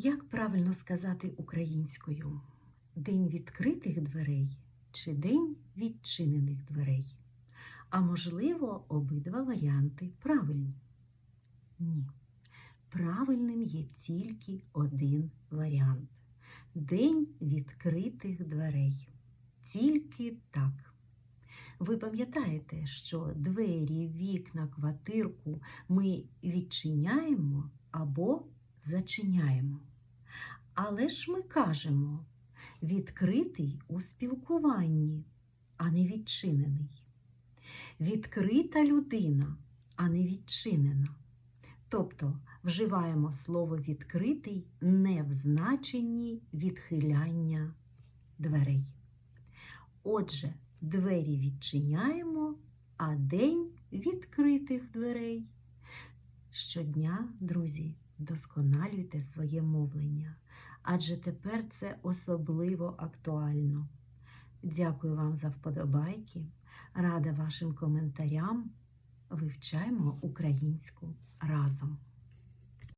Як правильно сказати українською? День відкритих дверей чи день відчинених дверей? А можливо, обидва варіанти правильні? Ні. Правильним є тільки один варіант День відкритих дверей. Тільки так. Ви пам'ятаєте, що двері, вікна, квартирку ми відчиняємо або зачиняємо. Але ж ми кажемо відкритий у спілкуванні, а не відчинений. Відкрита людина, а не відчинена. Тобто вживаємо слово відкритий не в значенні відхиляння дверей. Отже, двері відчиняємо, а день відкритих дверей. Щодня, друзі, вдосконалюйте своє мовлення, адже тепер це особливо актуально. Дякую вам за вподобайки, рада вашим коментарям. Вивчаємо українську разом.